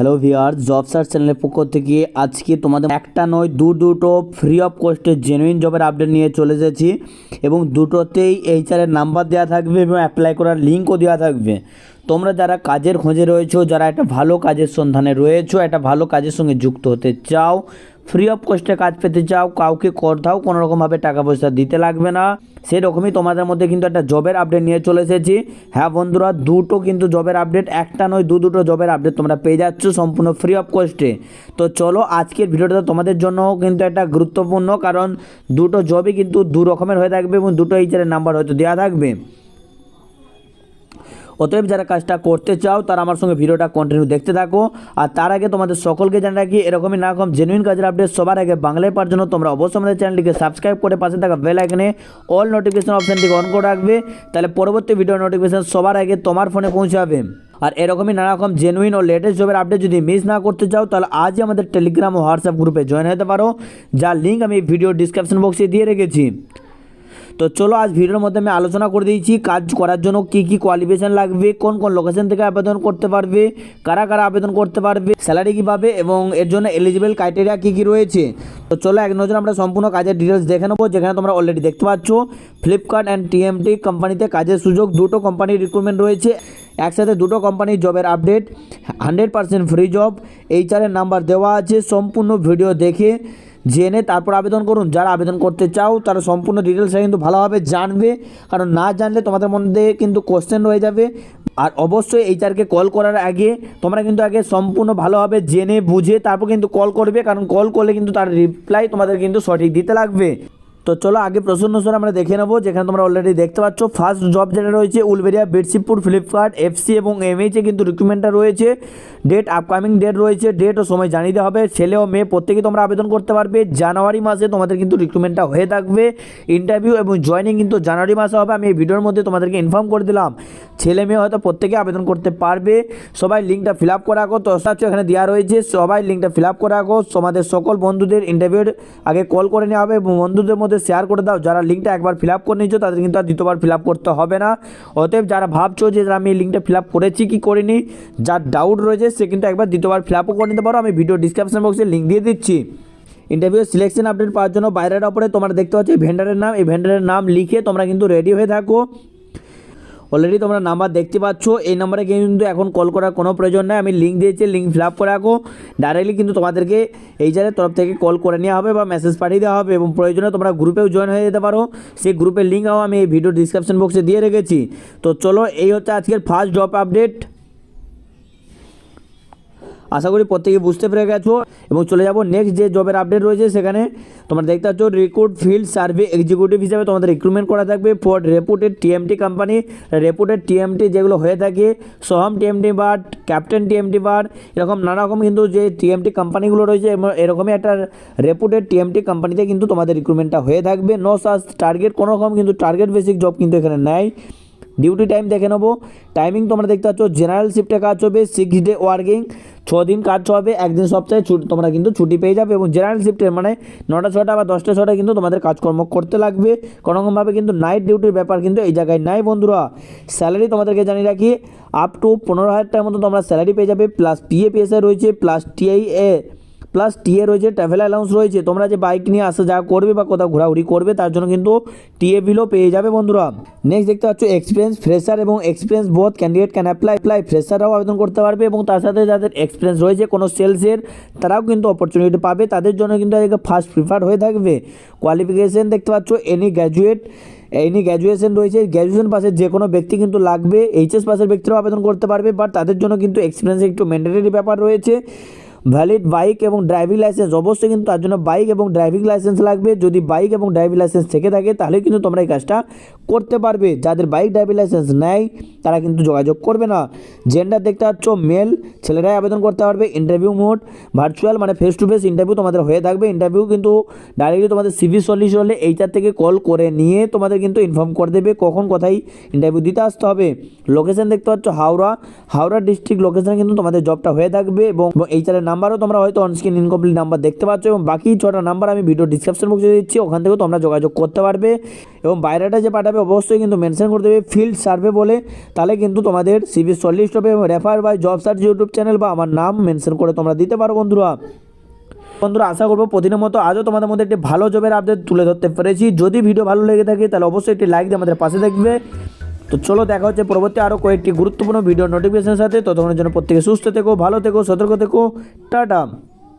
Hello ভিয়ার job search চ্যানেলের পক্ষ থেকে আজকে তোমাদের একটা নয়, দু, দুটো ফ্রি অফ কস্টে জেনুইন জবের আপডেট নিয়ে চলে এসেছি এবং দুটোতেই এইচআরের নাম্বার দেওয়া থাকবে এবং অ্যাপ্লাই করার লিঙ্কও দেওয়া থাকবে। তোমরা যারা কাজের খোঁজে রয়েছো, যারা একটা ভালো কাজের সন্ধানে রয়েছো, একটা ভালো কাজের সঙ্গে যুক্ত হতে চাও ফ্রি অফ কস্টে কাজ পেতে চাও, কাউকে কোথাও কোনো রকমভাবে টাকা পয়সা দিতে লাগবে না। সেরকমই তোমাদের মধ্যে কিন্তু একটা জবের আপডেট নিয়ে চলে এসেছি। হ্যাঁ বন্ধুরা, দুটো কিন্তু জবের আপডেট একটা নয়, দু দুটো জবের আপডেট তোমরা পেয়ে যাচ্ছ সম্পূর্ণ ফ্রি অফ কস্টে তো চলো, আজকের ভিডিওটা তোমাদের জন্য কিন্তু একটা গুরুত্বপূর্ণ, কারণ দুটো জবই কিন্তু দু রকমের হয়ে থাকবে এবং দুটো এইচারের নাম্বার হয়তো দেওয়া থাকবে। অতএব যারা কাজটা করতে চাও, তারা আমার সঙ্গে ভিডিওটা কন্টিনিউ দেখতে থাকো। আর তার আগে তোমাদের সকলকে জানা রাখি, এরকমই না রকম জেনুইন কাজের আপডেট সবার আগে বাংলায় পাওয়ার জন্য তোমরা অবশ্যই আমাদের চ্যানেলটিকে সাবস্ক্রাইব করে পাশে থাকা বেল আইকনে অল নোটিফিকেশন অপশানটিকে অন করে রাখবে। তাহলে পরবর্তী ভিডিও নোটিফিকেশন সবার আগে তোমার ফোনে পৌঁছাবে আর এরকমই নানা রকম জেনুইন ও লেটেস্ট জবের আপডেট যদি মিস না করতে চাও, তাহলে আজই আমাদের টেলিগ্রাম ও হোয়াটসঅ্যাপ গ্রুপে জয়েন হতে পারো। যার লিঙ্ক আমি ভিডিও ডিসক্রিপশন বক্সে দিয়ে রেখেছি। তো চলো আজ ভিডিওর মধ্যে আমি আলোচনা করে দিয়েছি কাজ করার জন্য কি কি কোয়ালিফিকেশন লাগবে, কোন কোন লোকেশন থেকে আবেদন করতে পারবে, কারা কারা আবেদন করতে পারবে স্যালারি কী পাবে এবং এর জন্য এলিজিবল ক্রাইটেরিয়া কী কী রয়েছে। তো চলো এক নজর আমরা সম্পূর্ণ কাজের ডিটেলস দেখে নেব, যেখানে তোমরা অলরেডি দেখতে পাচ্ছ। ফ্লিপকার্ট অ্যান্ড টিএমটি কোম্পানিতে কাজের সুযোগ, দুটো কোম্পানির রিক্রুটমেন্ট রয়েছে। একসাথে দুটো কোম্পানির জবের update hundred percent free job এইচআরের number দেওয়া আছে, সম্পূর্ণ ভিডিও দেখে। জেনে তারপর আবেদন করুন। যারা আবেদন করতে চাও, তারা সম্পূর্ণ ডিটেলসটা কিন্তু ভালোভাবে জানবে। কারণ না জানলে তোমাদের মধ্যে কিন্তু কোশ্চেন রয়ে যাবে। আর অবশ্যই এই চারকে কল করার আগে তোমরা কিন্তু আগে সম্পূর্ণ ভালোভাবে জেনে, বুঝে তারপর কিন্তু কল করবে। কারণ কল করলে কিন্তু তার রিপ্লাই তোমাদের কিন্তু সঠিক দিতে লাগবে। তো চলো আগে প্রশ্ন অনুসারে আমরা দেখে নেব, যেখানে তোমরা অলরেডি দেখতে পাচ্ছ। ফার্স্ট জব যেটা রয়েছে, উলবেরিয়া বেডশিপপুর ফ্লিপকার্ট এফসি এবং এমএইচে কিন্তু রিক্রুটমেন্টটা রয়েছে। ডেট আপকামিং ডেট রয়েছে ডেট ও সময় জানিয়ে দেওয়া হবে। ছেলে ও মেয়ে প্রত্যেকেই তোমরা আবেদন করতে পারবে। জানুয়ারি মাসে তোমাদের কিন্তু রিক্রুটমেন্টটা হয়ে থাকবে। ইন্টারভিউ এবং জয়নিং কিন্তু জানুয়ারি মাসে হবে। আমি এই ভিডিওর মধ্যে তোমাদেরকে ইনফর্ম করে দিলাম। ছেলে মেয়ে হয়তো প্রত্যেকে আবেদন করতে পারবে। সবাই লিঙ্কটা ফিল আপ করে রাখো। তো এখানে দেওয়া রয়েছে, সবাই লিঙ্কটা ফিল আপ করে রাখো। তোমাদের সকল বন্ধুদের ইন্টারভিউর আগে কল করে নেওয়া হবে এবং বন্ধুদের মধ্যে শেয়ার করে দাও। যারা লিঙ্কটা একবার ফিল আপ করে নিয়েছো, তাদের কিন্তু আর দ্বিতীয়বার ফিল আপ করতে হবে না। অতএব যারা ভাবছ যে আমি এই লিঙ্কটা ফিল আপ করেছি কি করিনি যার ডাউট রয়েছে, সে কিন্তু একবার দ্বিতীয়বার ফিল আপও করে নিতে পারো। আমি ভিডিও ডিসক্রিপশন বক্সে লিঙ্ক দিয়ে দিচ্ছি। ইন্টারভিউ সিলেকশন আপডেট পাওয়ার জন্য বাইরের ওপরে তোমরা দেখতে পাচ্ছ ভেন্ডারের নাম। এই ভেন্ডারের নাম লিখে তোমরা কিন্তু রেডি হয়ে থাকো। অলরেডি তোমরা নাম্বার দেখতে পাচ্ছ, এই নাম্বারে কিন্তু এখন কল করার কোনো প্রয়োজন নেই। আমি লিঙ্ক দিয়েছি লিঙ্ক ফিল আপ করে রাখো। ডাইরেক্টলি কিন্তু তোমাদেরকে এই জায়গার তরফ থেকে কল করে নেওয়া হবে বা মেসেজ পাঠিয়ে দেওয়া হবে এবং প্রয়োজনে তোমরা গ্রুপেও জয়েন হয়ে যেতে পারো। সেই গ্রুপের লিঙ্কও আমি এই ভিডিও ডিসক্রিপশন বক্সে দিয়ে রেখেছি। তো চলো, এই হচ্ছে আজকের ফার্স্ট জব আপডেট আশা করি প্রত্যেকে বুঝতে পেরে গেছো। এবং চলে যাব নেক্সট যে জবের আপডেট রয়েছে, সেখানে তোমরা দেখতে পাচ্ছ রিক্রুট ফিল্ড সার্ভে এক্সিকিউটিভ হিসাবে তোমাদের রিক্রুটমেন্ট করা থাকবে for reputed TMT company reputed TMT যেগুলো হয়ে থাকে, Soham TMT but captain TMT but এরকম নানা রকম কিন্তু যে টিএমটি কোম্পানিগুলো রয়েছে এরকমই একটা রেপুটেড টিএমটি কোম্পানিতে কিন্তু তোমাদের রিক্রুটমেন্টটা হয়ে থাকবে। নো সাস টার্গেট কোনো রকম কিন্তু টার্গেট বেসিক জব কিন্তু এখানে নেয় ডিউটি টাইম দেখে নেব। টাইমিং তোমরা দেখতে পাচ্ছ জেনারেল শিফটে কাজ হবে সিক্স ডে ওয়ার্কিং ছ দিন কাজ হবে, একদিন সপ্তাহে ছুটি, তোমরা কিন্তু ছুটি পেয়ে যাবে এবং জেনারেল শিফটে মানে নটা, ছটা বা দশটা ছটা কিন্তু তোমাদের কাজকর্ম করতে লাগবে। কোনোরকমভাবে কিন্তু নাইট ডিউটির ব্যাপার কিন্তু এই জায়গায় নাই বন্ধুরা। স্যালারি তোমাদেরকে জানিয়ে রাখি আপ টু পনেরো হাজার টাকার মতো তোমরা স্যালারি পেয়ে যাবে প্লাস পিএপিএসএ রয়েছে প্লাস টিআইএ প্লাস টিএ রয়েছে ট্রাভেল অ্যালাউন্স রয়েছে। তোমরা যে বাইক নিয়ে আসা যাওয়া করবে বা কোথাও ঘোরাঘুরি করবে, তার জন্য কিন্তু টিএ বিলও পেয়ে যাবে বন্ধুরা। নেক্সট দেখতে পাচ্ছ এক্সপিরিয়েন্স ফ্রেশার এবং experience both candidate can apply apply ফ্রেশাররাও আবেদন করতে পারবে এবং তার সাথে যাদের এক্সপিরিয়েন্স রয়েছে, কোনো সেলসের তারাও কিন্তু অপরচুনিটি পাবে। তাদের জন্য কিন্তু আজকে ফার্স্ট প্রিফার হয়ে থাকবে। কোয়ালিফিকেশন দেখতে পাচ্ছ এনি গ্র্যাজুয়েট এনি গ্র্যাজুয়েশন রয়েছে। গ্র্যাজুয়েশন পাসের যে কোনো ব্যক্তি কিন্তু লাগবে এইচএস পাসের ব্যক্তিরাও আবেদন করতে পারবে বাট তাদের জন্য কিন্তু এক্সপিরিয়েন্স একটু ম্যান্ডেটরি ব্যাপার রয়েছে। ভ্যালিড বাইক এবং ড্রাইভিং লাইসেন্স অবশ্যই কিন্তু তার জন্য বাইক এবং ড্রাইভিং লাইসেন্স লাগবে। যদি বাইক এবং ড্রাইভিং লাইসেন্স থেকে থাকে, তাহলে কিন্তু তোমরা এই কাজটা করতে পারবে। যাদের বাইক ড্রাইভিং লাইসেন্স নেয় তারা কিন্তু যোগাযোগ করবে না। জেন্ডার দেখতে পাচ্ছ মেল ছেলেরাই আবেদন করতে পারবে ইন্টারভিউ মোড ভার্চুয়াল মানে ফেস টু ফেস ইন্টারভিউ তোমাদের হয়ে থাকবে। ইন্টারভিউ কিন্তু ডাইরেক্টলি তোমাদের সিভি সলিউশন হলে এইটার থেকে কল করে নিয়ে তোমাদের কিন্তু ইনফর্ম করে দেবে কখন কোথায় ইন্টারভিউ দিতে আসতে হবে। লোকেশন দেখতে পাচ্ছ, হাওড়া। হাওড়া ডিস্ট্রিক্ট লোকেশনে কিন্তু তোমাদের জবটা হয়ে থাকবে এবং এইচআরের নাম্বারও তোমরা হয়তো অনস্ক্রিন ইনকমপ্লিট নাম্বার দেখতে পাচ্ছ এবং বাকি ছটা নাম্বার আমি ভিডিও ডিসক্রিপশন বক্সে দিচ্ছি, ওখান থেকেও তোমরা যোগাযোগ করতে পারবে এবং বাইরেটা যে পাঠাবে অবশ্যই কিন্তু মেনশন করতে হবে ফিল্ড সার্ভে বলে। তাহলে কিন্তু তোমাদের সিবি শর্টলিস্ট হবে এবং refer by job search YouTube channel বা আমার নাম মেনশন করে তোমরা দিতে পারো বন্ধুরা। বন্ধুরা, আশা করব প্রতিদিনের মতো আজও তোমাদের মধ্যে একটি ভালো জবের আপডেট তুলে ধরতে পেরেছি। যদি ভিডিও ভালো লেগে থাকে, তাহলে অবশ্যই একটি লাইক দিয়ে আমাদের পাশে থাকবে তো চলো দেখা হচ্ছে পরবর্তী আরও কয়েকটি গুরুত্বপূর্ণ ভিডিও নোটিফিকেশনের সাথে। ততক্ষণের জন্য প্রত্যেকে সুস্থ থেকো, ভালো থেকো, সতর্ক থেকো। টাটা।